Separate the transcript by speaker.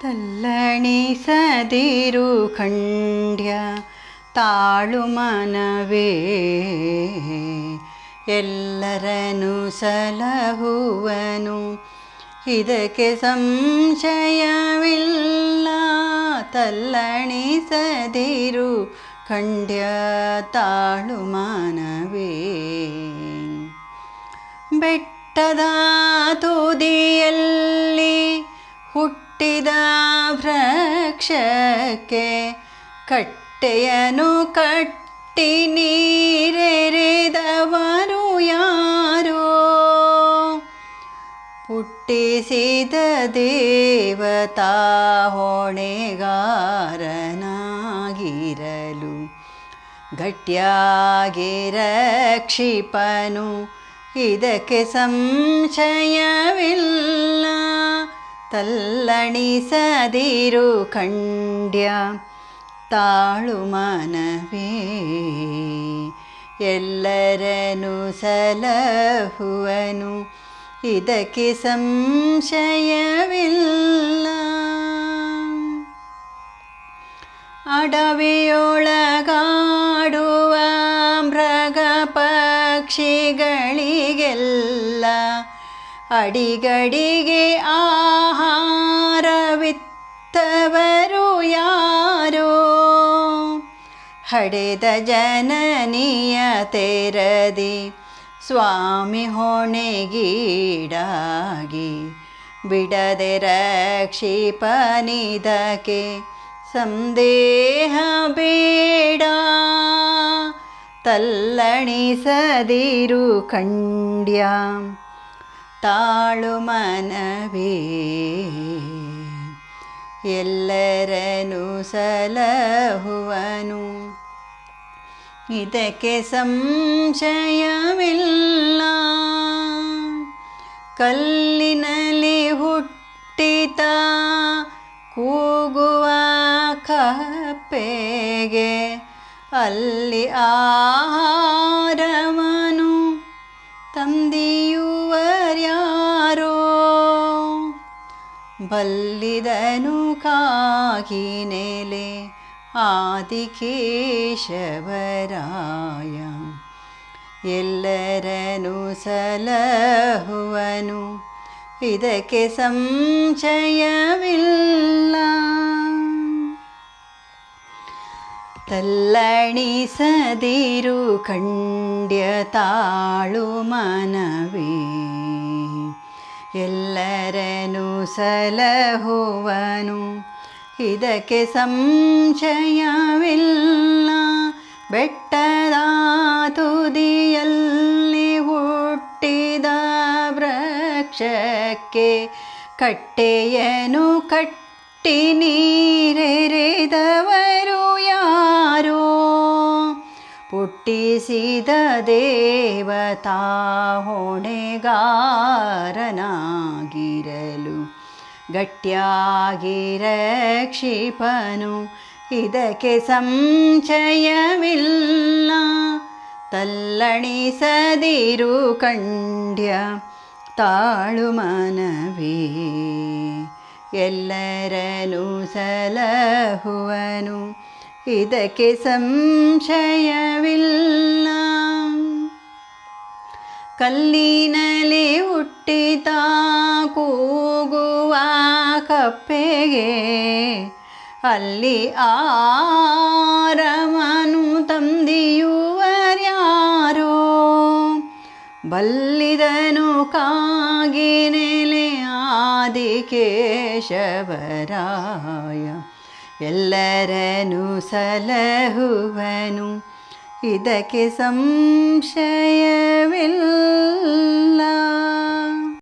Speaker 1: ತಲ್ಲಣಿಸದಿರು ಖಂಡ್ಯ ತಾಳು ಮನವೇ. ಎಲ್ಲರನು ಸಲಹುವನು ಇದಕ್ಕೆ ಸಂಶಯವಿಲ್ಲ. ತಲ್ಲಣಿಸದಿರು ಖಂಡ್ಯ ತಾಳು ಮನವೇ. ಬೆಟ್ಟದ ತುದಿಯಲ್ಲಿ ವೃಕ್ಷಕ್ಕೆ ಕಟ್ಟೆಯನು ಕಟ್ಟಿ ನೀರೆರೆದವರು ಯಾರೋ? ಹುಟ್ಟಿಸಿದ ದೇವತಾ ಹೊಣೆಗಾರನಾಗಿರಲು ಗಟ್ಟಿಯಾಗಿ ರಕ್ಷಿಪನು. ಇದಕ್ಕೆ ಸಂಶಯವಿಲ್ಲ. ತಲ್ಲಣಿಸದಿರು ಖಂಡ್ಯ ತಾಳು ಮನವೇ. ಎಲ್ಲರನು ಸಲಹುವನು ಇದಕ್ಕೆ ಸಂಶಯವಿಲ್ಲ. ಅಡವಿಯೊಳಗಾಡುವ ಮೃಗ ಪಕ್ಷಿಗಳಿಗೆಲ್ಲ ಅಡಿಗಡಿಗೆ ಆಹಾರವಿತ್ತವರು ಯಾರೋ? ಹಡೆದ ಜನನಿಯ ತೆರದಿ ಸ್ವಾಮಿ ಹೊಣೆಗೀಡಾಗಿ ಬಿಡದೆ ರಕ್ಷಿಪನಿದಕ್ಕೆ ಸಂದೇಹ ಬೇಡ. ತಲ್ಲಣಿಸದಿರು ಖಂಡ್ಯ. ತಾಳು ಮನವೇ. ಎಲ್ಲರನು ಸಲಹುವನು. ಇದಕ್ಕೆ ಸಂಶಯವಿಲ್ಲ. ಕಲ್ಲಿನಲ್ಲಿ ಹುಟ್ಟಿತ ಕೂಗುವ ಕಪ್ಪೆಗೆ ಅಲ್ಲಿ ಆಹಾರವನು ಬಲ್ಲಿದನು ಕಾಗಿ ನೆಲೆ ಆದಿಕೇಶವರಾಯ. ಎಲ್ಲರನು ಸಲಹುವನು ಇದಕ್ಕೆ ಸಂಶಯವಿಲ್ಲ. ತಲ್ಲಣಿಸದಿರು ಖಂಡ್ಯ ತಾಳು ಮನವೇ. ಎಲ್ಲರನು ಸಲಹುವನು. ಇದಕ್ಕೆ ಸಂಶಯವಿಲ್ಲ. ಬೆಟ್ಟದ ತುದಿಯಲ್ಲಿ ಹುಟ್ಟಿದ ವೃಕ್ಷಕ್ಕೆ ಕಟ್ಟೆಯನು ಕಟ್ಟಿ ನೀರೆರೆದವರು ಯಾರೋ? ಹುಟ್ಟಿಸಿದ ದೇವತಾ ಹೊಣೆಗಾರನಾಗಿರಲು ಗಟ್ಟಿಯಾಗಿರ ಕ್ಷಿಪನು ಇದಕ್ಕೆ ಸಂಶಯವಿಲ್ಲ. ತಲ್ಲಣಿಸದಿರು ಕಂಡ್ಯ ತಾಳು ಮನವೇ. ಎಲ್ಲರನು ಸಲಹುವನು. ಇದಕ್ಕೆ ಸಂಶಯವಿಲ್ಲ. ಕಲ್ಲಿನಲ್ಲಿ ಹುಟ್ಟಿತ ಕೂಗುವ ಕಪ್ಪೆಗೆ ಅಲ್ಲಿ ಆರಮನು ತಂದಿಯುವರ್ಯಾರೋ ಬಲ್ಲಿದನು ಕಾಗಿ ನೆಲೆ ಆದಿಕೇಶವರಾಯ. ಎಲ್ಲರನು ಸಲಹುವನು. ಇದಕ್ಕೆ ಸಂಶಯವಿಲ್ಲ.